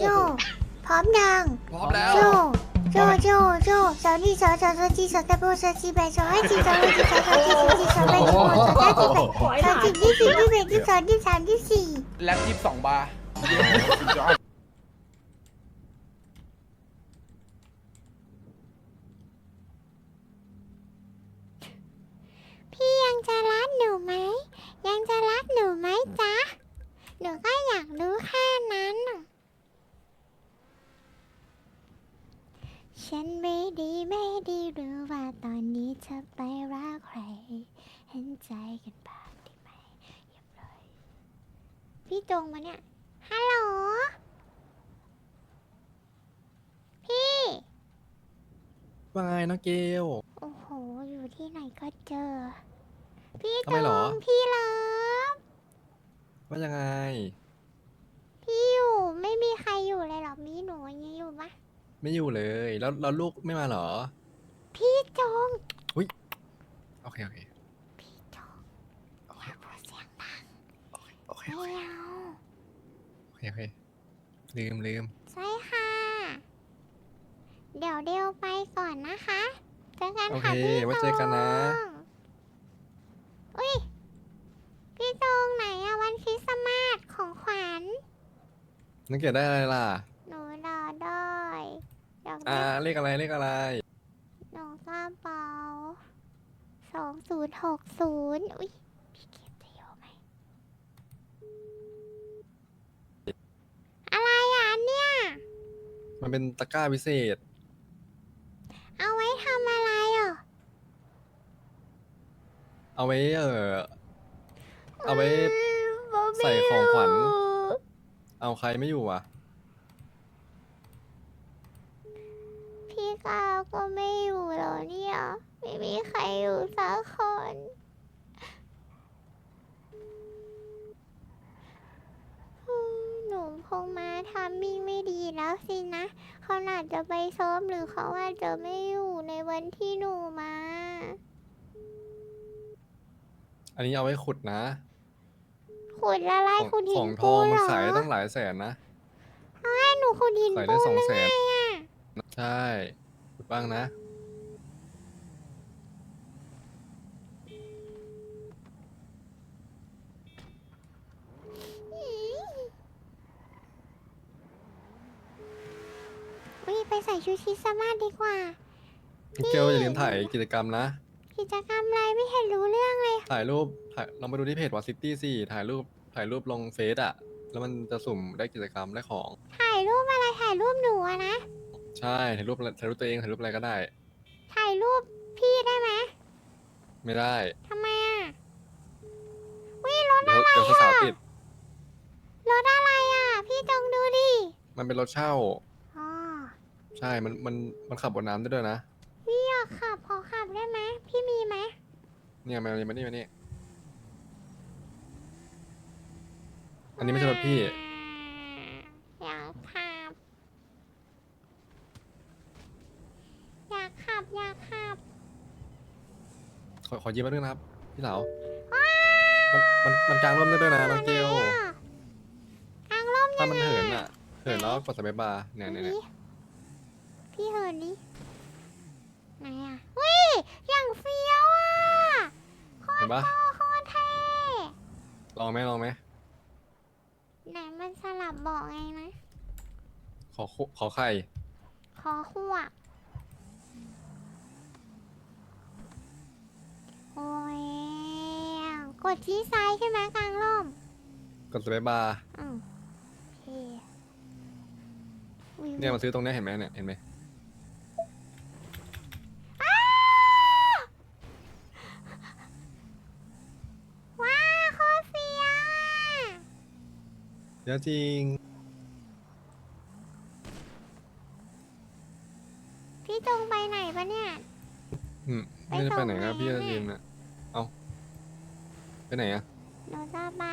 โจ พร้อมยัง พร้อมแล้ว โจ โจ โจ โจสาวนี่สาวสาวสาวจีสาวตะโบสาวจีแบสาวให้จีสาวให้จีสาวสาวจีสาวจีสาวแบสาวสาวจีแบสาวจีที่สี่ที่แบที่สองที่สามที่สี่แล็บยี่สิบสองบาร์ พี่ยังจะรักหนูไหม ยังจะรักหนูไหมจ๊ะ หนูก็อยากรู้แค่นั้นน่ะฉันไม่ดีไม่ดีรู้ว่าตอนนี้เธอไปรักใคร เห็นใจกันบ้างได้ไหมเรียบร้อยพี่ จงมาเนี่ย ฮัลโหล พี่ ว่าไงน้องเกล โอ้โห อยู่ที่ไหนก็เจอ พี่จทำไมเหรอ งพี่เลิฟว่ายังไง พี่อยู่ ไม่มีใครอยู่เลยเหรอ มีหนูอย่างนี้อยู่ปะไม่อยู่เลย แล้วแล้วลูกไม่มาเหรอ พี่จง โอเคโอเคพี่จงอย่าพูดเสียงดังโอเคไม่โอเคเอาโอเค โอเคลืมลืมใช่ค่ะ เดี๋ยวเดียวไปก่อนนะคะเจอกันโอเคค่ะพี่ไว้เจอกันนะจงอุ้ยพี่จงไหนอะวันคริสต์มาสของขวัญน้องเกลได้อะไรล่ะ หนูรอได้อยากอ่า ได้เลขอะไรเลขอะไร หนูกระเป๋าสองศูนย์หกศูนย์อุ้ยพี่เก็บจะอยู่ไหม อะไรอะอันเนี่ย มันเป็นตะกร้าพิเศษ เอาไว้ทำอะไรอะเอาไว้เออ เอาไว้อืมบ๊บบี้ใส่ของขวัญเอาใครไม่อยู่อะ พี่กาวก็ไม่อยู่เหรอเนี่ย ไม่มีใครอยู่สักคนอืมหนูค งมาทำมิ่งไม่ดีแล้วสินะเขาอาจจะไปซ้อมหรือเขาอาจจะไม่อยู่ในวันที่หนูมา อันนี้เอาไว้ขุดนะขุดอะไรของขุดหิขอนงทปูองนมันเหรอขายได้ตั้งหลายแสนนะ ให้หนูขุดหินขายปูได้นสองได้แสน ไงอะ ใช่ขุดบ้างนะ วิ ไปใส่ชุดคริสต์มาสดีกว่าน้องเกลอย่าลืมถ่ายกิจกรรมนะ กิจกรรมอะไรไม่เห็นรู้เรื่องเลยถ่ายรูปถ่ายลองไปดูที่เพจวอซิตี้สิถ่ายรูปถ่ายรูปลงเฟซอะ แล้วมันจะสุ่มได้กิจกรรมได้ของ ถ่ายรูปอะไรถ่ายรูปหนูอะนะใช่ถ่ายรูปอะไรถ่ายรูปตัวเองถ่ายรูปอะไรก็ได้ ถ่ายรูปพี่ได้ไหมไม่ได้ทำไมอะวิรถเดี๋ยวอะไรเดี๋ยวสาวอะๆติด รถอะไรอะ พี่จงดูดิมันเป็นรถเช่าอ๋อ ใช่ มัน มัน มันขับบนน้ำได้ด้วยนะพี่อยากขับขอขับได้ไหมพี่มีไหมเนี่ยมานี่มานี่มานี่อันนี้ไม่ใช่รถพี่ อยากขับ อยากขับอยากขับขอ ขอยืมมาด้วยนะครับ พี่สาวมัน มัน มันกลางร่มได้ด้วยนะน้องเกลกลางร่มถ้ามันเหินอะ เหินแล้วกดสเปซบาร์เนี่ยเนี่ยเนี่ย พี่เหินนี่ไหนอะวิอย่างเฟี้ยวอะโคเห็ตนรปะโตโคตรเท่ลองไหมลองไหมไหนมันสลับบอกไงนะ ขอคุขอไข่คอขั้วโอ้ยกดที่ซ้ายใช่ไหมกลางร่มกดสเปซบาร์อืมโอเคอุ๊เนี่ยมาซื้อตรงเนี้ยเห็นไหมเนี่ยเห็นไหม อ้าวว้าโคตรเฟี้ยวอะ เดี๋ยวจริง พี่จงไปไหนปะเนี่ย อืมไปไม่ได้ไปไหนส่งครับไหนพี่จะอะยืมนะเอาไปไหนอะหนูจะไป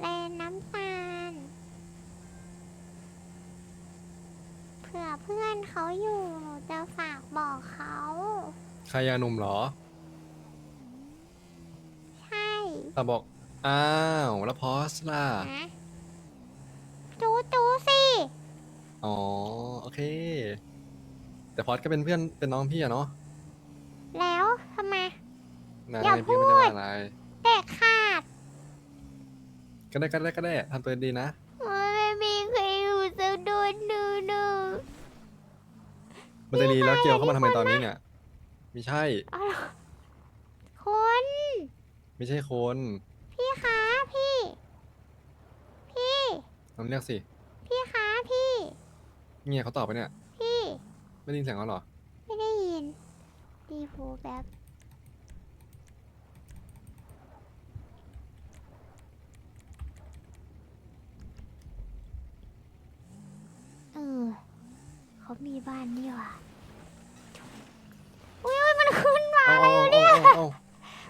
แลนน้ำตาล เผื่อเพื่อนเขาอยู่ หนูจะฝากบอกเขา ใครยาหนุ่มเหรอ ใช่ ตาบอก อ้าวแล้วพอสล่ะนะจูโจอ๋อโอเค แต่พอดก็เป็นเพื่อนเป็นน้องพี่อะเนาะแล้วทำไมนายอย่าพี่ไม่ได้พูดว่าอะไร เด็กขาดก็ได้ก็ได้ก็ได้ทำตัวดีนะไม่มีใครอยู่จะโดนดูดูมันจะดีแล้วเกียวเข้ามาทำไมตอนนี้เนี่ยไม่ใช่อ๋อเหรอคน ไม่ใช่คน พี่คะพี่ พี่ ลองเรียกสิ พี่คะพี่ เงียเขาตอบไปเนี่ย พี่ไม่ได้ยินเสียงเขาเหรอ ไม่ได้ยิน ดีพูแบบเออเขามีบ้านนี่หว่าอุ้ยอุ๊ยมันขึ้นมาเอาเอาเอาเอาเอาเอา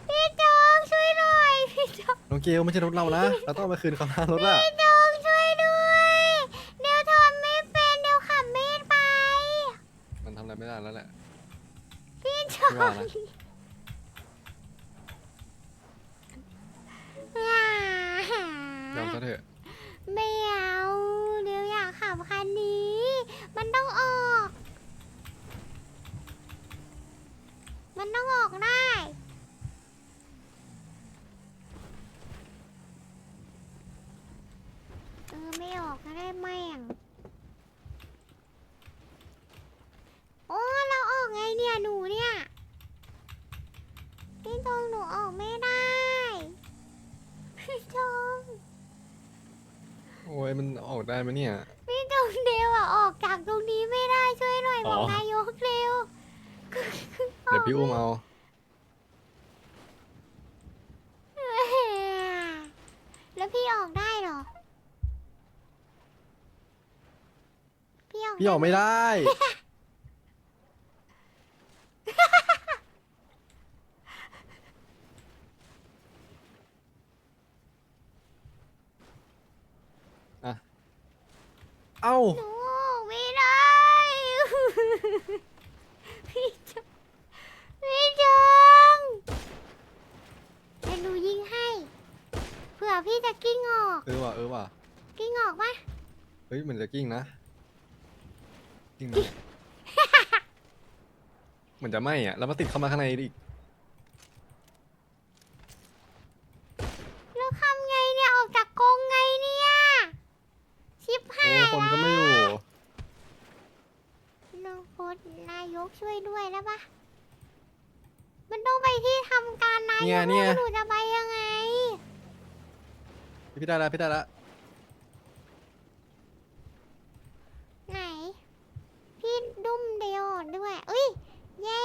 พี่จองช่วยหน่อยพี่จองน้องเกลไม่ใช่รถเรานะ เราต้องเอาไปคืนเขาหน้ารถล่ะ พี่จองช่วยด้วย เดี๋ยวทำไม่เป็นเดี๋ยวขับไม่ไป มันทำอะไรไม่ได้แล้วแหละ พี่จอไม่ว่านะงยอมซะเถอะ ไม่เอาเดี๋ยวอยากขับคันนี้ มันต้องออก มันต้องออกได้ เออ ไม่ออกก็ได้แม่ง โอ้ เราออกไงเนี่ย หนูเนี่ย พี่ตรงหนูออกไม่ได้ พี่ตรงโอ้ยมันออกได้ไหมเนี่ย พี่ตรงเดียวอะออกจากตรงนี้ไม่ได้ช่วยหน่อยอ๋บออกนายกเร็วเดี๋ยวพี่อุ้มเอา แล้วพี่ออกได้เหรอ พี่ออกพี่ออกไม่ได้ อะ เอ้า หนูออกไม่ได้พี่จงพี่จงเดี๋ยวหนูยิงให้เผื่อพี่จะกิ้งออก เออว่ะเออว่ะกิ้งออกปะเฮ้ยเหมือนจะกิ้งนะกิ้งไหมเหมือนจะไหมอะแล้วมาติดเข้ามาข้างในอีก แล้วทำไงเนี่ย ออกจากกรงไงเนี่ย ชิบหา โอ้ ย คนก็ไม่แล้วอยู่นายกนายกช่วยด้วยแล้วปะมันต้องไปที่ทำการนายเนี่ยกเนี่ยแล้วหนูจะไปยังไง พี่ได้แล้วพี่ได้แล้วไหน พี่ดุ้มเดียวด้วยเอ้ย เย้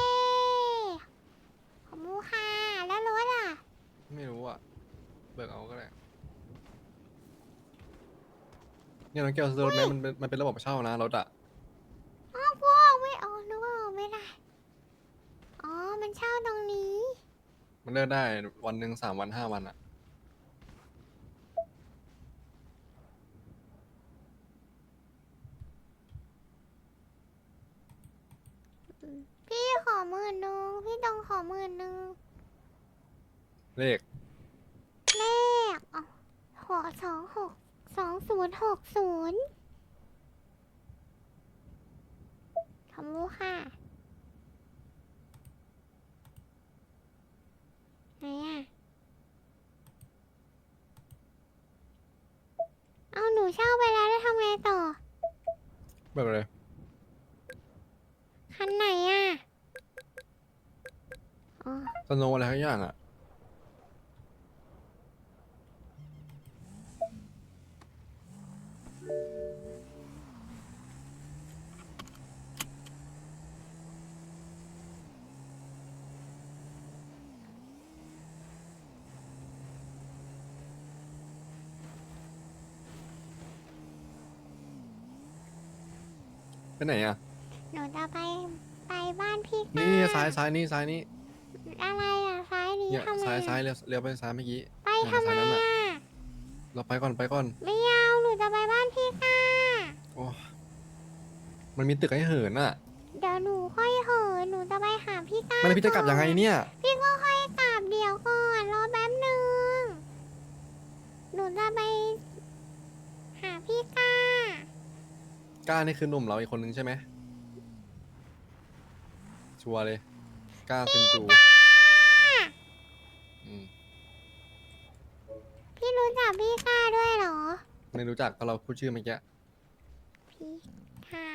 ขอบคุณค่ะแล้วรถอะ ไม่รู้อะ เบิกเอาก็ได้ เนี่ยน้องเกลซื้อรถไหมมันเป็นมันเป็นระบบเช่านะรถอะอ้าวพวกไม่อ๋อนึกว่าออกไม่ได้ อ๋อ มันเช่าตรงนี้ มันเลิกได้วันหนึ่งสามวันห้าวันอะพี่ขอหมื่นหนึ่งพี่ต้องขอหมื่นหนึ่งเลขเลขอ๋อหกสองหก สองศูนย์หกศูนย์ขอบคุณค่ะไหนอะ เอาหนูเช่าไปแล้วแล้วทำไงต่อ แบบอะไร คันไหนอะ อ๋อ สโนว์อะไรทั้งอย่างอะ ไปไหนอะ หนูจะไปไปบ้านพี่นี่ก้ซ้ายซ้ายนี่ซ้ายนี่อะไรอะซ้ายนี้เนี่ยทำไมซ้ายอะซ้ายเลี้ยวเลี้ยวไปซ้ายเมื่อกี้ ไปเนี่ยทำไมซ้ายนั้นน่ะอะเราไปก่อนไปก่อน ไม่เอาหนูจะไปบ้านพี่ก้าโอ้มันมีตึกให้เหินอะ เดี๋ยวหนูค่อยเหินหนูจะไปหาพี่ก้ามันแล้วพี่จะกลับยังไงเนี่ยพี่ก็ค่อยกลับเดี๋ยวก่อนรอแป๊บหนึ่งหนูจะไปหาพี่ ก้ากก้านี่คือหนุ่มเราอีกคนนึงใช่ไหมชัวร์เลยก้าซินจูอืมพี่รู้จักพี่ก้าด้วยเหรอ ไม่รู้จักก็เราพูดชื่อเมื่อกี้พี่ก้า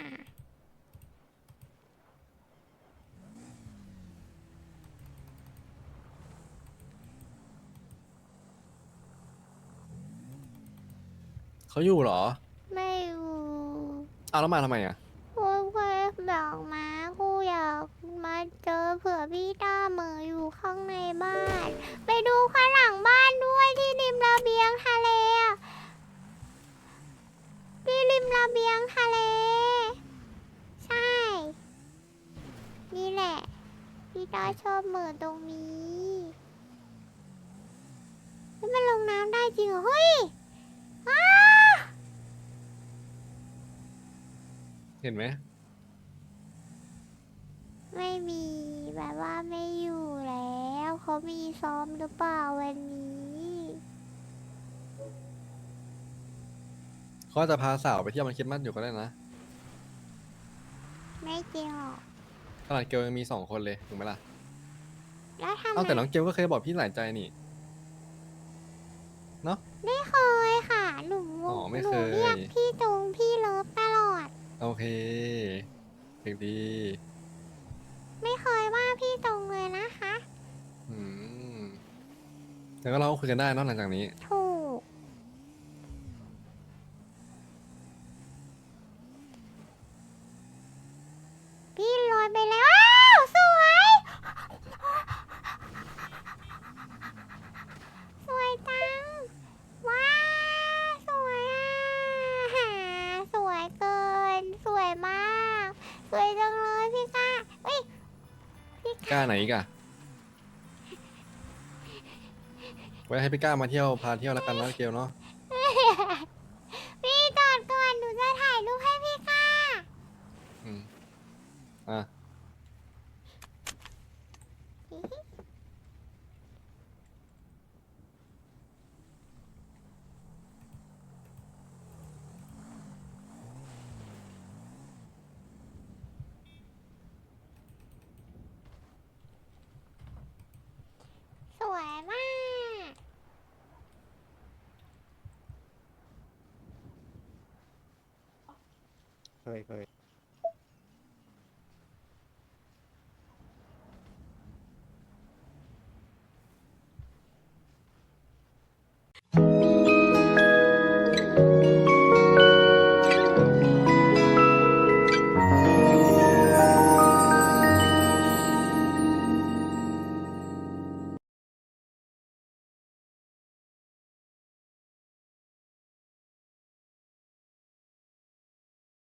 เขาอยู่เหรอไม่รู้ เอาแล้วมาทำไมอะครูเคยบอกมาครูอยากมาเจอเผื่อพี่ต้าเหมออยู่ข้างในบ้าน ไปดูข้างหลังบ้านด้วยที่ริมระเบียงทะเลอะพี่ริมระเบียงทะเล ใช่ นี่แหละ พี่ต้าชอบเหมือตรงนี้เฮ้ยมันลงน้ำได้จริงเหรอเฮ้ยอ้า เห็นไหมไม่มีแบบว่าไม่อยู่แล้วเขามีซ้อมหรือเปล่าวันนี้เขาอาจจะพาสาวไปเที่ยวมันคิดมัดอยู่ก็ได้นะไม่จริงหรอกขนาดเกลยังมีสองคนเลยถูกไหมล่ะแล้วทำไมเอาแต่น้องเกลก็เคยบอกพี่หลายใจนี่ ไม่เคยค่ะหนูอ๋อไม่หนูเคย เรียกพี่ตร โอเคเด็กดี ไม่เคยว่าพี่ตรงเลยนะคะ อืมแต่ก็เราก็คุยกันได้เนอกหลังจากนี้ ถูก พี่ลอยไปแล้ว อ้าว สวย สวยจัง ว้าว สวยอะ สวยเกิน สวยมาก สวยจังเลยพี่ก้าเฮ้ยพี่กล้าไหนอีกอะไว้ให้พี่ก้ามาเที่ยวพาเที่ยวแล้วกันนะเกลเนาะพี่จอดก่อนหนูจะถ่ายรูปให้พี่ก้าอืมอะ สวยมาก เคยเคย